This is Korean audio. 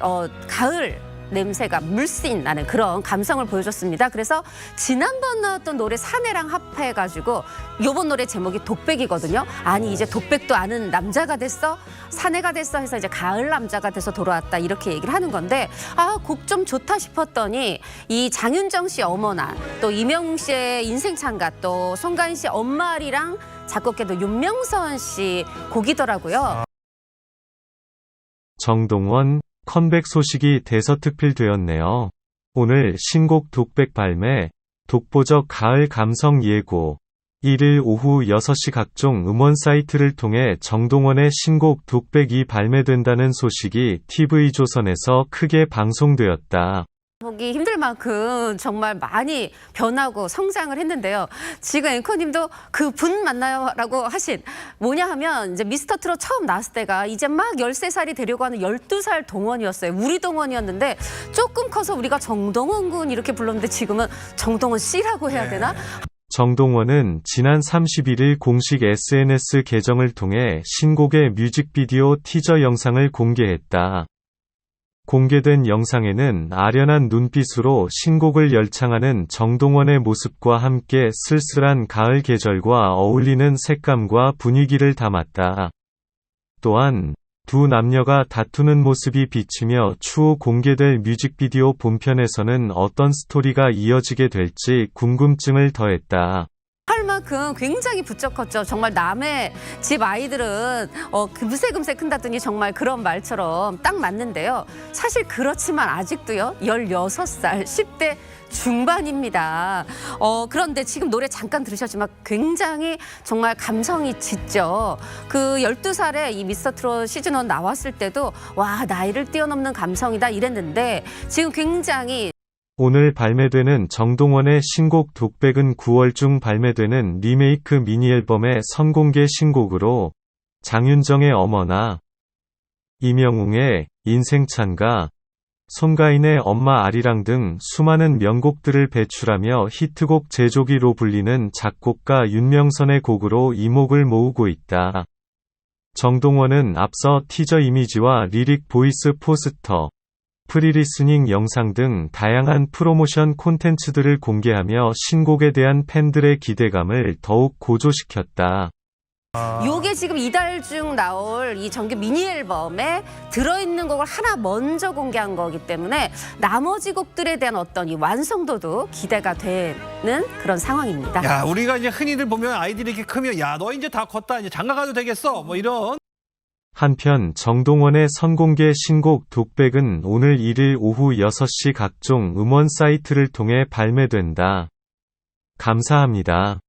어, 가을 냄새가 물씬 나는 그런 감성을 보여줬습니다. 그래서 지난번 나왔던 노래 사내랑 합해가지고 요번 노래 제목이 독백이거든요. 아니 이제 독백도 아는 남자가 됐어? 사내가 됐어 해서 이제 가을 남자가 돼서 돌아왔다 이렇게 얘기를 하는 건데 아 곡 좀 좋다 싶었더니 이 장윤정 씨 어머나 또 이명웅 씨의 인생 창가 또 송가인 씨 엄마리랑 작곡해도 윤명선 씨 곡이더라고요. 정동원 컴백 소식이 대서특필되었네요. 오늘 신곡 독백 발매, 독보적 가을 감성 예고. 1일 오후 6시 각종 음원 사이트를 통해 정동원의 신곡 독백이 발매된다는 소식이 TV조선에서 크게 방송되었다. 보기 힘들 만큼 정말 많이 변하고 성장을 했는데요. 지금 앵커님도 그분 맞나요?라고 하신 뭐냐 하면 이제 미스터 트롯 처음 나왔을 때가 이제 막 13살이 되려고 하는 12살 동원이었어요. 우리 동원이었는데 조금 커서 우리가 정동원 군 이렇게 불렀는데 지금은 정동원 씨라고 해야 되나? 정동원은 지난 31일 공식 SNS 계정을 통해 신곡의 뮤직비디오 티저 영상을 공개했다. 공개된 영상에는 아련한 눈빛으로 신곡을 열창하는 정동원의 모습과 함께 쓸쓸한 가을 계절과 어울리는 색감과 분위기를 담았다. 또한 두 남녀가 다투는 모습이 비치며 추후 공개될 뮤직비디오 본편에서는 어떤 스토리가 이어지게 될지 궁금증을 더했다. 할 만큼 굉장히 부쩍 컸죠. 정말 남의 집 아이들은 어, 금세금세 큰다더니 정말 그런 말처럼 딱 맞는데요. 사실 그렇지만 아직도요. 16살, 10대 중반입니다. 어, 그런데 지금 노래 잠깐 들으셨지만 굉장히 정말 감성이 짙죠. 그 12살에 이 미스터 트롯 시즌1 나왔을 때도 와, 나이를 뛰어넘는 감성이다 이랬는데 지금 굉장히 오늘 발매되는 정동원의 신곡 독백은 9월 중 발매되는 리메이크 미니 앨범의 선공개 신곡으로 장윤정의 어머나, 이명웅의 인생찬가, 손가인의 엄마 아리랑 등 수많은 명곡들을 배출하며 히트곡 제조기로 불리는 작곡가 윤명선의 곡으로 이목을 모으고 있다. 정동원은 앞서 티저 이미지와 리릭 보이스 포스터, 프리리스닝 영상 등 다양한 프로모션 콘텐츠들을 공개하며 신곡에 대한 팬들의 기대감을 더욱 고조시켰다. 요게 지금 이달 중 나올 이 정규 미니 앨범에 들어있는 곡을 하나 먼저 공개한 거기 때문에 나머지 곡들에 대한 어떤 이 완성도도 기대가 되는 그런 상황입니다. 야, 우리가 이제 흔히들 보면 아이들이 이렇게 크면 야, 너 이제 다 컸다. 이제 장가 가도 되겠어. 뭐 이런 한편 정동원의 선공개 신곡 독백은 오늘 1일 오후 6시 각종 음원 사이트를 통해 발매된다. 감사합니다.